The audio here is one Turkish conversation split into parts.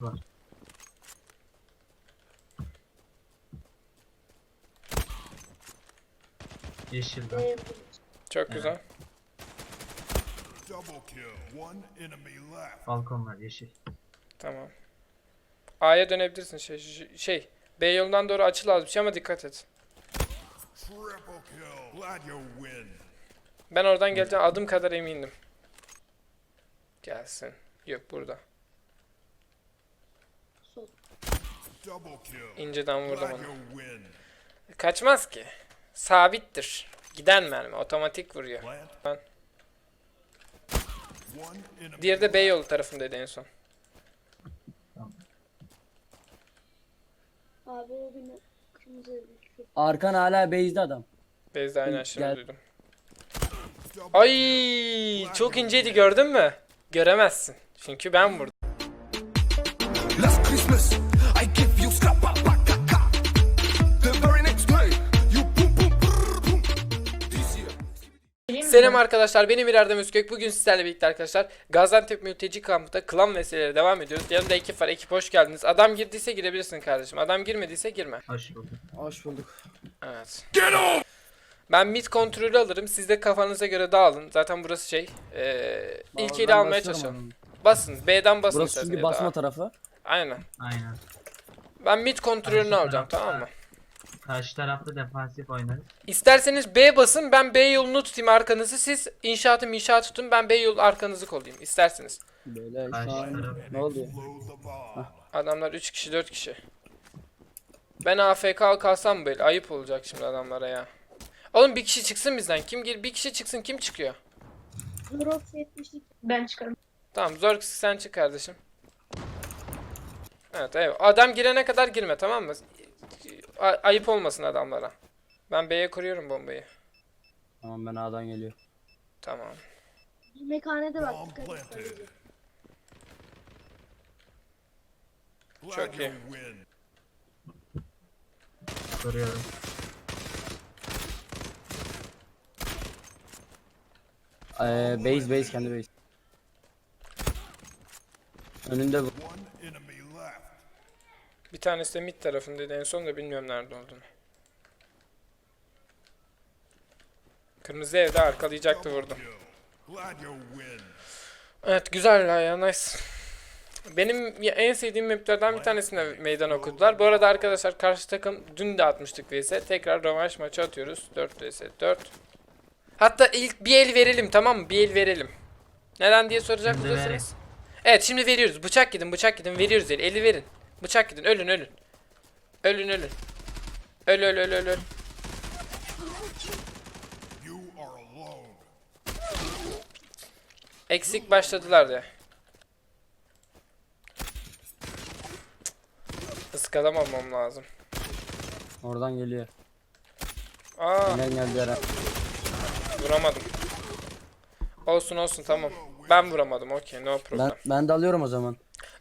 Var. Yeşilden. Çok güzel. Double kill. One enemy left. Balkon var yeşil. Tamam. A'ya dönebilirsin şey şey- şey. B yolundan doğru açı lazım bir şey ama dikkat et. Triple kill. Glad you win. Ben oradan geleceğim adım kadar emindim. Gelsin. Yok burada. Sol. İnceden vurdum onu. Kaçmaz ki. Sabittir. Giden mermi. Otomatik vuruyor. Ben. Diğeri de B yolu tarafındaydı en son. Abi o beni kırmızı Arkan hala base'de adam. Beyza aynen Gel. şimdi duydum. Ay çok inceydi gördün mü? Göremezsin. Çünkü ben vurdum. Christmas, I give you scrap year. Selam arkadaşlar benim İrerdem Özkök. Bugün sizlerle birlikte arkadaşlar Gaziantep mülteci kampında klan meseleleri devam ediyoruz. Yanımda ekip var. Ekip hoş geldiniz. Adam girdiyse girebilirsin kardeşim. Adam girmediyse girme. Hoş bulduk. Hoş bulduk. Evet. Ben mid kontrolü alırım. Siz de kafanıza göre dağılın. Zaten burası şey. Ee, ilk eli Ben almaya çalışalım. Basın. B'den basın. Burası çünkü basma A. tarafı. Aynen. Aynen. Ben mid kontrolünü Karşı alacağım tarafta- tamam mı? Karşı tarafta defansif oynarız. İsterseniz B basın. Ben B yolunu tutayım arkanızı. Siz inşaatı inşaat tutun. Ben B yol arkanızı kollayayım. İsterseniz. Böyle Karşı ne oluyor? Adamlar 3 kişi 4 kişi. Ben AFK kalsam böyle ayıp olacak şimdi adamlara ya. Oğlum bir kişi çıksın bizden. Kim gir? Bir kişi çıksın. Kim çıkıyor? Drops 70'lik. Ben çıkarım. Tamam Zork sen çık kardeşim. Evet evet. Adam girene kadar girme tamam mı? A- ayıp olmasın adamlara. Ben B'ye kuruyorum bombayı. Tamam ben A'dan geliyor. Tamam. Yemekhanede bak Çok iyi. win. Soruyorum. Ee, base base kendi base. Önünde bu. Bir tanesi de mid tarafındaydı en son da bilmiyorum nerede olduğunu. Kırmızı evde arkalayacaktı vurdum. Evet güzel ya nice. Benim en sevdiğim maplerden bir tanesine meydan okudular. Bu arada arkadaşlar karşı takım dün de atmıştık vs. Tekrar rövanş maçı atıyoruz. 4 vs 4. Hatta ilk bir el verelim tamam mı? Bir el verelim. Neden diye soracak olursanız. Evet şimdi veriyoruz. Bıçak gidin bıçak gidin veriyoruz eli. Eli verin. Bıçak gidin ölün ölün. Ölün ölün. Öl öl öl öl öl. Eksik başladılar ya. Iskalamamam lazım. Oradan geliyor. Aa Gelen geldi yere. vuramadım. Olsun olsun tamam. Ben vuramadım okey no problem. Ben, ben de alıyorum o zaman.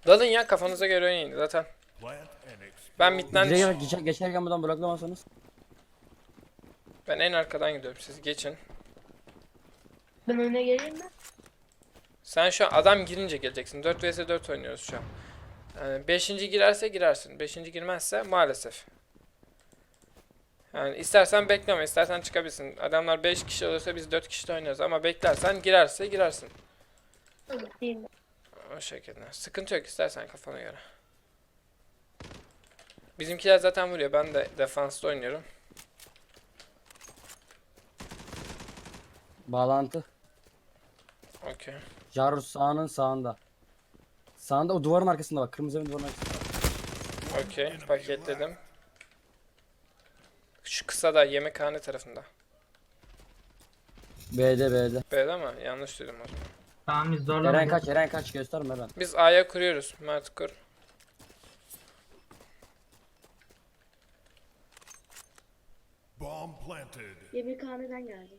Dalın ya kafanıza göre oynayın zaten. Ben midden bak, geçer, geçerken buradan bloklamasanız. ben en arkadan gidiyorum siz geçin. Ben öne geleyim mi? Sen şu an adam girince geleceksin. 4 vs 4 oynuyoruz şu an. Yani 5. girerse girersin. 5. girmezse maalesef. Yani istersen bekleme, istersen çıkabilirsin. Adamlar 5 kişi olursa biz 4 kişi de oynuyoruz ama beklersen girerse girersin. Değil mi? O şekilde. Sıkıntı yok istersen kafana göre. Bizimkiler zaten vuruyor. Ben de defansta oynuyorum. Bağlantı. Okey. Jarus sağının sağında. Sağında o duvarın arkasında bak. Kırmızı evin duvarın arkasında. Okey. Paketledim. Şu kısa da yemekhane tarafında. B'de B'de. Böyle ama yanlış duydum o zaman. Tamam biz Eren zorlamadık. kaç Eren kaç gösterme ben. Biz A'ya kuruyoruz. Mert kur. Bomb planted. Yemekhaneden geldi.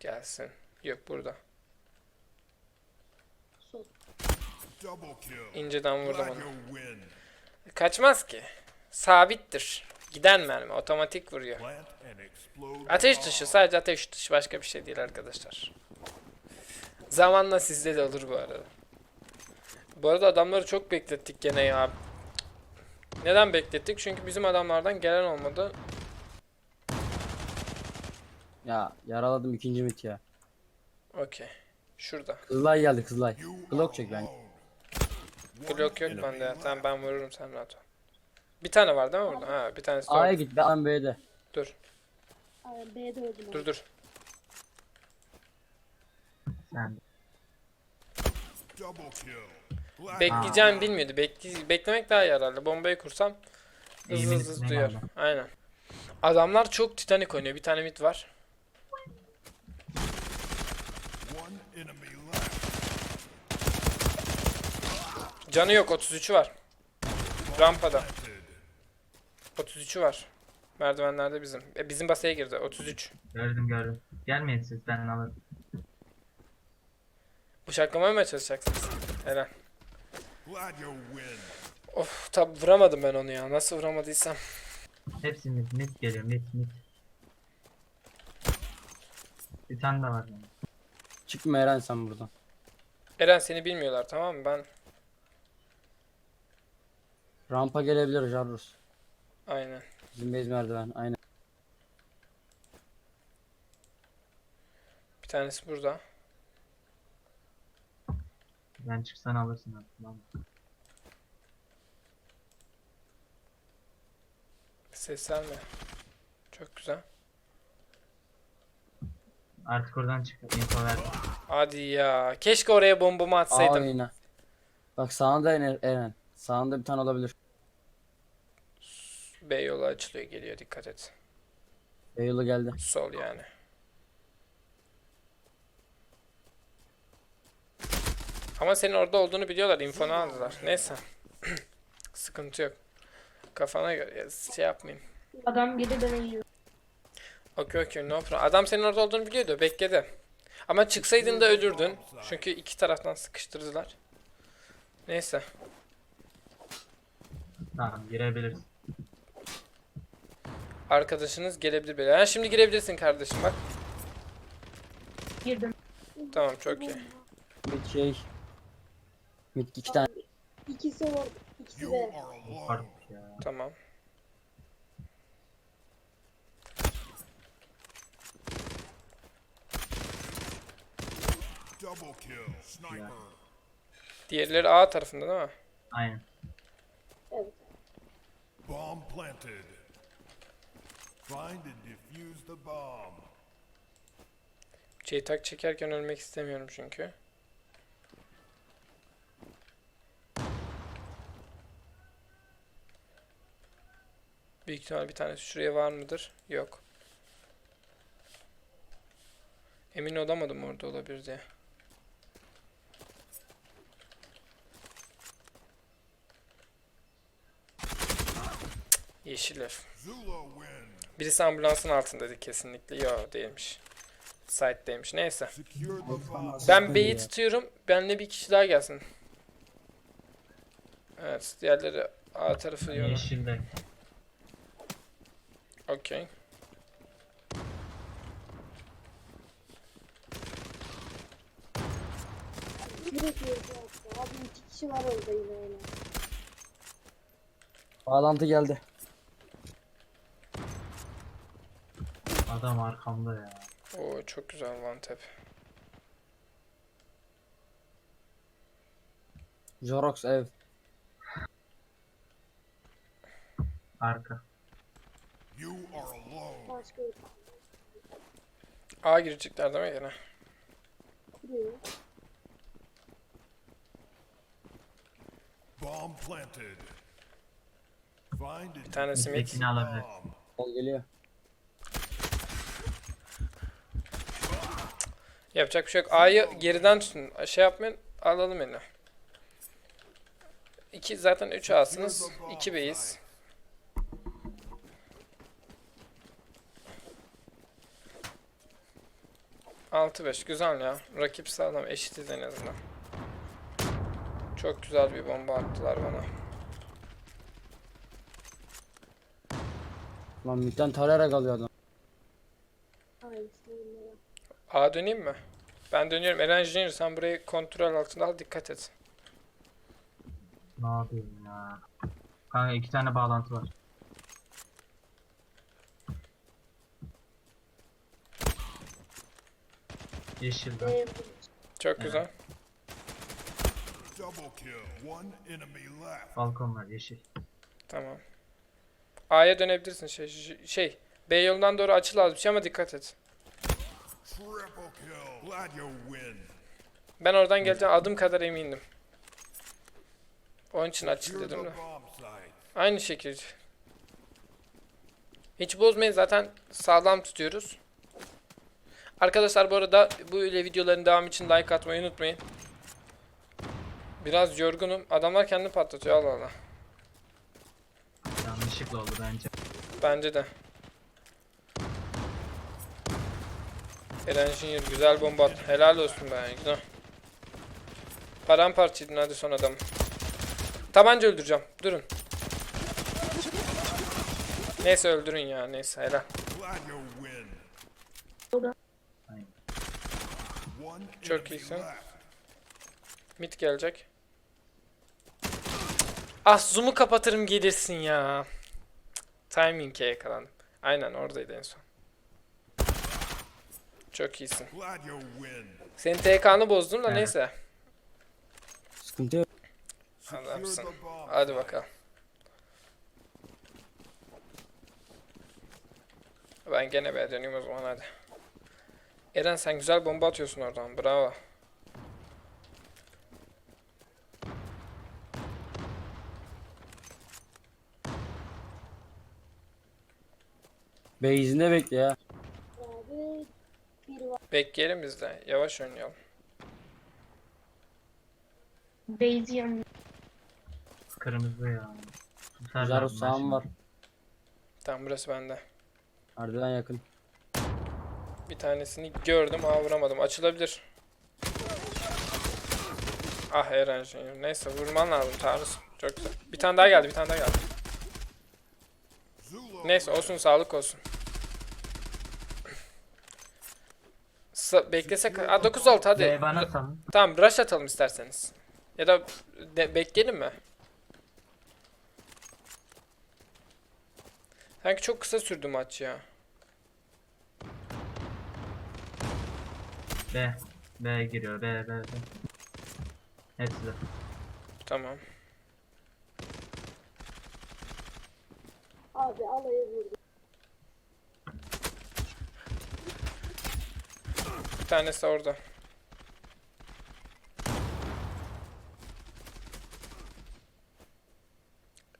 Gelsin. Yok burada. Sol. Double kill. İnceden vurdum onu. win. Kaçmaz ki. Sabittir. Giden mermi. Otomatik vuruyor. Plant and explode. Ateş dışı. Sadece ateş dışı. Başka bir şey değil arkadaşlar. Zamanla sizde de olur bu arada. Bu arada adamları çok beklettik gene ya. Neden beklettik? Çünkü bizim adamlardan gelen olmadı. Ya yaraladım ikinci mit ya. Okey. Şurada. Kızılay geldi Kızılay. Glock çek ben. Glock yok bende. ya. Tamam ben vururum sen rahat ol. Bir tane var değil mi burada? Ha bir tanesi A'ya orada. git ben B'de. Dur. B'de öldüm. Dur dur. Sen Bekleyeceğim bilmiyordu. Bekle beklemek daha yararlı. Bombayı kursam hızlı hızlı duyar. Aynen. Adamlar çok Titanic oynuyor. Bir tane mid var. Canı yok 33'ü var. Rampada. Planted. 33'ü var. Merdivenlerde bizim. E, bizim basaya girdi. 33. gördüm gördüm. Gelmeyin siz ben alırım. Bıçaklamaya mı çalışacaksınız? Helal. Of tabi vuramadım ben onu ya. Nasıl vuramadıysam. Hepsi mid mid geliyor mid mid. Bir tane daha var yani. Çıkma Eren sen buradan. Eren seni bilmiyorlar tamam mı? Ben Rampa gelebilir Jarrus. aynen. Bizim base merdiven aynen. Bir tanesi burada. Ben çıksan alırsın artık. Tamam. mı? Ses verme. Çok güzel. Artık oradan çık. Info ver. Hadi ya. Keşke oraya bombamı atsaydım. oyna. Bak sağında Eren. Eren. Sağında bir tane olabilir. B yolu açılıyor geliyor dikkat et. B yolu geldi. Sol yani. Ama senin orada olduğunu biliyorlar. infonu aldılar. Neyse. Sıkıntı yok. Kafana göre ya, şey yapmayın. Adam geri yiyor. Okey okey no problem. Adam senin orada olduğunu biliyordu. Bekledi. Ama çıksaydın da ölürdün. Çünkü iki taraftan sıkıştırdılar. Neyse. Tamam girebilirsin. Arkadaşınız gelebilir böyle. Ha, şimdi girebilirsin kardeşim bak. Girdim. Tamam çok iyi. Bir şey. Mid iki tane. İkisi orada. İkisi de. Tamam. Double kill. Sniper. Diğerleri A tarafında değil mi? Aynen. Evet. Bomb planted. Find and defuse the bomb. tak çekerken ölmek istemiyorum çünkü. Büyük ihtimal bir tanesi şuraya var mıdır? Yok. Emin olamadım orada olabilir diye. Yeşil win. Birisi ambulansın altındaydı kesinlikle. Yo değilmiş. Site'deymiş. Neyse. Ben B'yi tutuyorum. Benle bir kişi daha gelsin. Evet, diğerleri A tarafı yönü. Yeşilde. Okey. Direkt. Abi iki kişi var orada yine öyle. Bağlantı geldi. Adam arkamda ya. Oo çok güzel one tap. Jorox ev. Arka. You are alone. Başka yok. A girecekler değil mi gene? Kuruyor. Bomb planted. Find Bir tanesi mid. Tekini alabilir. bomb. Sol geliyor. Yapacak bir şey yok. A'yı geriden tutun. Şey yapmayın. Alalım eline. 2 zaten 3 A'sınız. 2 B'yiz. Altı beş güzel ya. Rakip sağlam eşitiz en azından. Çok güzel bir bomba attılar bana. Lan midden tarayarak alıyor adam. A döneyim mi? Ben dönüyorum. Eren Junior sen burayı kontrol altında al dikkat et. Ne yapayım ya? Kanka iki tane bağlantı var. Yeşilde. Ee, Çok güzel. Double kill. One enemy left. Balkon var yeşil. Tamam. A'ya dönebilirsin şey şey-. B yolundan doğru açıl az bir şey ama dikkat et. Triple kill. Glad you win. Ben oradan geleceğim adım kadar emindim. Onun için açıl dedim de. Aynı şekilde. Hiç bozmayın zaten sağlam tutuyoruz. Arkadaşlar bu arada bu öyle videoların devamı için like atmayı unutmayın. Biraz yorgunum. Adamlar kendini patlatıyor Allah Allah. Yanlışlıkla oldu bence. Bence de. Eren Junior güzel bomba attı. Helal olsun be güzel. Paramparçaydın hadi son adam. Tabanca öldüreceğim. Durun. Neyse öldürün ya neyse helal. Glad you win. Aynen. One Çok iyisin. Mid gelecek. Ah zoom'u kapatırım gelirsin ya. Timing'e yakalandım. Aynen oradaydı en son. Çok iyisin. Senin TK'nı bozdum da neyse. Sıkıntı yok. Adamsın. Hadi bakalım. Ben gene B döneyim o zaman hadi. Eren sen güzel bomba atıyorsun oradan. Bravo. Beyzinde bekle ya. Bekleyelim biz de. Yavaş oynayalım. Beyzi yanıyor. Kırmızı ya. Güzel bunlar sağım şimdi. var. Tamam burası bende. Merdiven yakın. Bir tanesini gördüm ama vuramadım. Açılabilir. Ah Eren Junior. Neyse vurman lazım Tarıs. Çok güzel. Bir tane daha geldi bir tane daha geldi. Neyse olsun sağlık olsun. Sa- beklesek... Aa 9 oldu hadi. B bana. Tamam rush atalım isterseniz. Ya da de- bekleyelim mi? Sanki çok kısa sürdü maç ya. B. B giriyor. B, B, B. Hepsi de. Tamam. Abi alayı vurdu. Bir tanesi orada.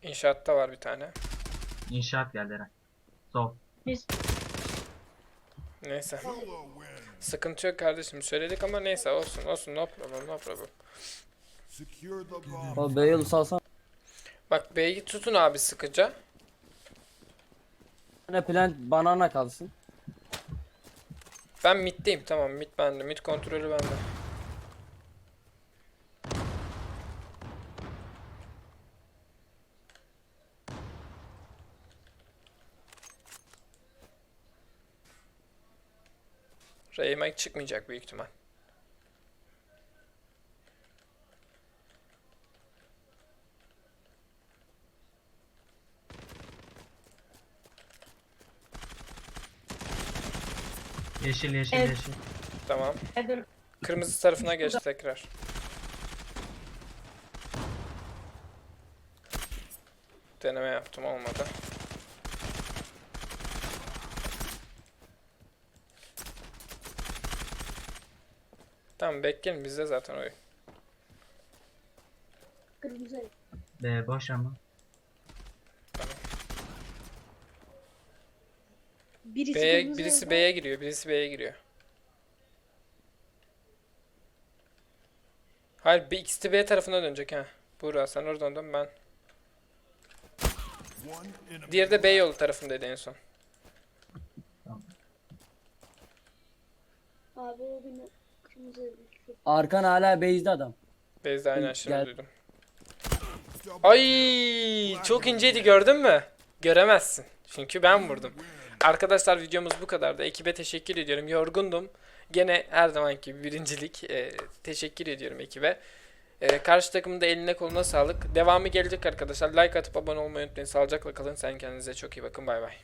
İnşaatta var bir tane. İnşaat geldi Eren. Sol. Biz Neyse. Sıkıntı yok kardeşim. Söyledik ama neyse olsun olsun no problem no problem. O Beyazı salsan. Bak B'yi tutun abi sıkıca. Ne plant banana kalsın. Ben middeyim tamam mid bende. Mid kontrolü bende. Rayman çıkmayacak büyük ihtimal. Yeşil yeşil Evet. yeşil. Tamam. Kırmızı tarafına geçti tekrar. Deneme yaptım olmadı. Tamam bekleyin bizde zaten oyun. Kırmızı. B boş ama. Birisi B'ye, kırmızı birisi. B'ye giriyor, birisi B'ye giriyor. Hayır, bir ikisi B tarafına dönecek ha. Buğra sen oradan dön ben. Diğeri de B yolu tarafındaydı en son. Abi o beni Arkan hala base'de adam. Beyza aynen Gel. şimdi duydum. double Ay çok inceydi gördün mü? Göremezsin. Çünkü ben vurdum. Arkadaşlar videomuz bu kadardı. Ekibe teşekkür ediyorum. Yorgundum. Gene her zamanki gibi birincilik. Ee, teşekkür ediyorum ekibe. Ee, karşı takımın da eline koluna sağlık. Devamı gelecek arkadaşlar. Like atıp abone olmayı unutmayın. Sağlıcakla kalın. Sen kendinize çok iyi bakın. Bay bay.